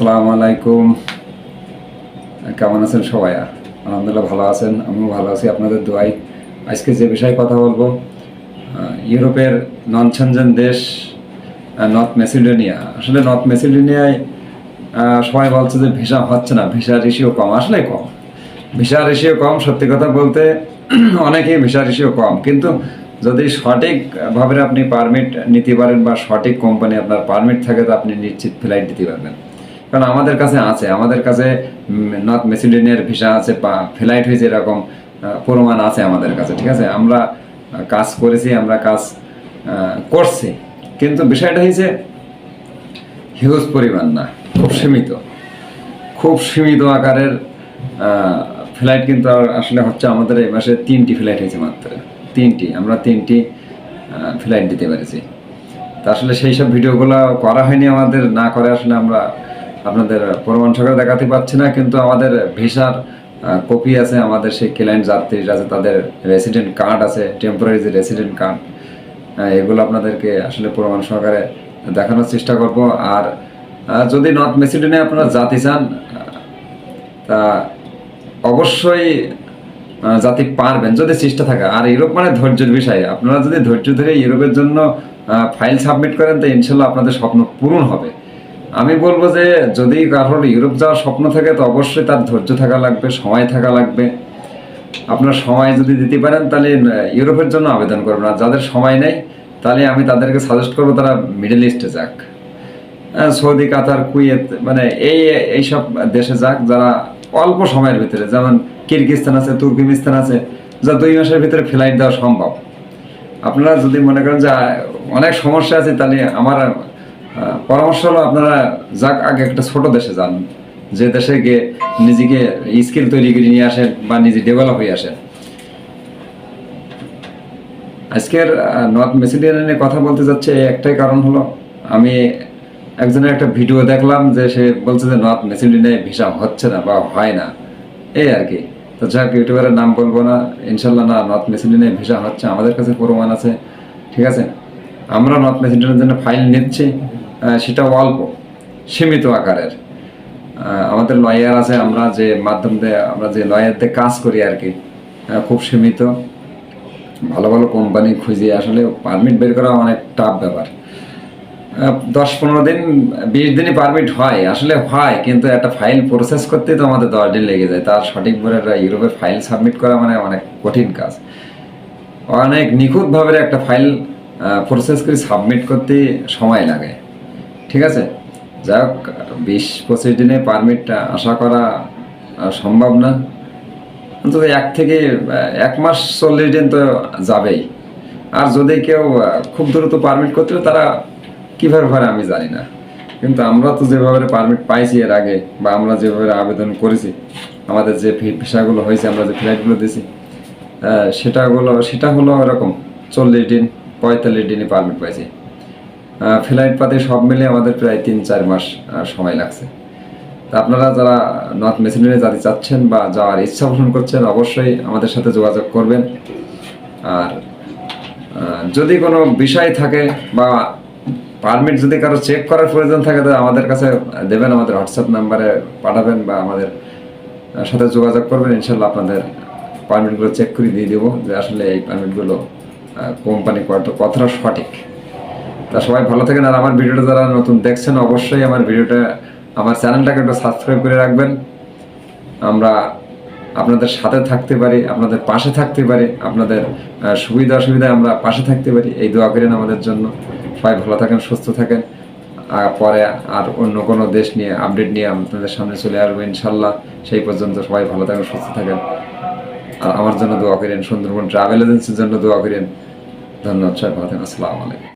আসসালামু আলাইকুম। কেমন আছেন সবাই? আলহামদুলিল্লাহ ভালো আছেন, আমিও ভালো আছি, আপনাদের দোয়াই। আজকে যে বিষয়ে কথা বলব ইউরোপের নন সেনজেন দেশ নর্থ মেসিডোনিয়া। আসলে নর্থ মেসিডোনিয়ায় সবাই বলছে যে ভিসা হচ্ছে না, ভিসা রেশিও কম, আসলে কম। ভিসা রেশিও কম, সত্যি কথা বলতে অনেকেই ভিসা রেশিও কম, কিন্তু যদি সঠিকভাবে আপনি পারমিট নিতে পারেন বা সঠিক কোম্পানি আপনার পারমিট থাকে, তো আপনি নিশ্চিত ফ্লাইট দিতে পারবেন। কারণ আমাদের কাছে আছে, আমাদের কাছে নর্থ মেসিডোনিয়ার ভিসা আছে, বা ফ্লাইট হয়েছে এরকম প্রমাণ আছে আমাদের কাছে, ঠিক আছে? আমরা কাজ করেছি, আমরা কাজ করছি। কিন্তু বিষয়টা হয়েছে হিউজ পরিমাণ না, খুব সীমিত। খুব সীমিত আকারের ফ্লাইট কিন্তু আসলে হচ্ছে আমাদের এই মাসে তিনটি ফ্লাইট হয়েছে মাত্র। তিনটি, আমরা তিনটি ফ্লাইট দিতে পেরেছি। তা আসলে সেই সব ভিডিওগুলো করা হয়নি আমাদের, না করে আসলে আমরা আপনাদের প্রমাণ সহকারে দেখাতে পারছি না, কিন্তু আমাদের ভিসার কপি আছে আমাদের সেই ক্লায়েন্ট যাত্রীর আছে তাদের রেসিডেন্ট কার্ড আছে টেম্পোরারি যে রেসিডেন্ট কার্ড এগুলো আপনাদেরকে আসলে প্রমাণ সহকারে দেখানোর চেষ্টা করব। আর যদি নর্থ মেসিডোনিয়া আপনারা জাতি চান তা অবশ্যই জাতি পারবেন, যদি চেষ্টা থাকে। আর ইউরোপ মানে ধৈর্যের বিষয়। আপনারা যদি ধৈর্য ধরে ইউরোপের জন্য ফাইল সাবমিট করেন, তো ইনশাল্লাহ আপনাদের স্বপ্ন পূরণ হবে। আমি বলব যে যদি কারোর ইউরোপ যাওয়ার স্বপ্ন থাকে, তো অবশ্যই তার ধৈর্য থাকা লাগবে, সময় থাকা লাগবে। আপনার সময় যদি দিতে পারেন, তাহলে ইউরোপের জন্য আবেদন করবেন আর যাদের সময় নেই, তাহলে আমি তাদেরকে সাজেস্ট করব তারা মিডল ইস্টে যাক। সৌদি কাতার কুয়েত মানে এই এইসব দেশে যাক, যারা অল্প সময়ের ভিতরে, যেমন কিরগিস্তান আছে তুর্কমিস্তান আছে, যা দুই মাসের ভিতরে ফ্লাইট দেওয়া সম্ভব। আপনারা যদি মনে করেন যে অনেক সমস্যা আছে, তাহলে আমার পরামর্শ হলো আপনারা যাক, আগে একটা ছোট দেশে যান। যে দেশে গিয়ে নিজেকে স্কিল তৈরি করে নিয়ে আসেন বা নিজে ডেভেলপ হয়ে আসেন। আজকের নর্থ মেসিডিয়ান কথা বলতে যাচ্ছে একটাই কারণ হলো, আমি একজনের একটা ভিডিও দেখলাম যে সে বলছে যে নর্থ মেসিডিয়ানে ভিসা হচ্ছে না বা হয় না। এই আর কি। তো যাক ইউটিউবারের নাম বলব না। ইনশাল্লাহ না নর্থ মেসিডিয়ানে ভিসা হচ্ছে, আমাদের কাছে প্রমাণ আছে। ঠিক আছে? আমরা নর্থ মেসিডিয়ানের জন্য ফাইল নিচ্ছি। আহ, সেটা অল্প সীমিত আকারের। আমাদের লয়ার আছে আমরা যে মাধ্যম দিয়ে আমরা যে লয়ার দিয়ে কাজ করি আর কি খুব সীমিত। ভালো ভালো কোম্পানি খুঁজে আসলে পারমিট বের করা অনেক টাফ ব্যাপার। দশ পনেরো দিন বিশ দিনই পারমিট হয় আসলে হয় কিন্তু একটা ফাইল প্রসেস করতেই তো আমাদের দশ দিন লেগে যায়। তার সঠিকভাবে একটা ইউরোপের ফাইল সাবমিট করা মানে অনেক কঠিন কাজ। অনেক নিখুঁতভাবে একটা ফাইল প্রসেস করে সাবমিট করতে সময় লাগে। ঠিক আছে? যাই হোক বিশ পঁচিশ দিনে পারমিট আশা করা সম্ভব না। অন্তত এক থেকে এক মাস চল্লিশ দিন তো যাবেই। আর যদি কেউ খুব দ্রুত পারমিট করতে তারা কীভাবে পারে আমি জানি না। কিন্তু আমরা তো যেভাবে পারমিট পাইছি এর আগে, বা আমরা যেভাবে আবেদন করেছি, আমাদের যে ভিসাগুলো হয়েছে, আমরা যে ফ্লাইটগুলো দিয়েছি সেটাগুলো সেটা হলো এরকম চল্লিশ দিন, পঁয়তাল্লিশ দিনে পারমিট পাইছি। ফ্লাইট পাতে সব মিলে আমাদের প্রায় তিন, চার মাস সময় লাগছে। তা আপনারা যারা নর্থ মেসিনারি যাতে চাচ্ছেন বা যাওয়ার ইচ্ছা পোষণ করছেন, অবশ্যই আমাদের সাথে যোগাযোগ করবেন। আর যদি কোনো বিষয় থাকে বা পারমিট যদি কারও চেক করার প্রয়োজন থাকে তো আমাদের কাছে দেবেন, আমাদের হোয়াটসঅ্যাপ নাম্বারে পাঠাবেন বা আমাদের সাথে যোগাযোগ করবেন। ইনশাল্লাহ আপনাদের পারমিটগুলো চেক করে দিয়ে দেবো যে আসলে এই পারমিটগুলো কোম্পানি কতটা সঠিক। তা সবাই ভালো থাকেন আর আমার ভিডিওটা যারা নতুন দেখছেন, অবশ্যই আমার ভিডিওটা, আমার চ্যানেলটাকে একটু সাবস্ক্রাইব করে রাখবেন। আমরা আপনাদের সাথে থাকতে পারি, আপনাদের পাশে থাকতে পারি, আপনাদের সুবিধা অসুবিধায় আমরা পাশে থাকতে পারি, এই দোয়া করেন আমাদের জন্য। সবাই ভালো থাকেন, সুস্থ থাকেন। পরে আর অন্য কোনো দেশ নিয়ে আপডেট নিয়ে আপনাদের সামনে চলে আসব ইনশাল্লাহ। সেই পর্যন্ত সবাই ভালো থাকেন, সুস্থ থাকেন। আর আমার জন্য দোয়া করেন, সুন্দরবন ট্রাভেল এজেন্সির জন্য দোয়া করেন। ধন্যবাদ, সবাই ভালো থাকেন, আসসালামু আলাইকুম।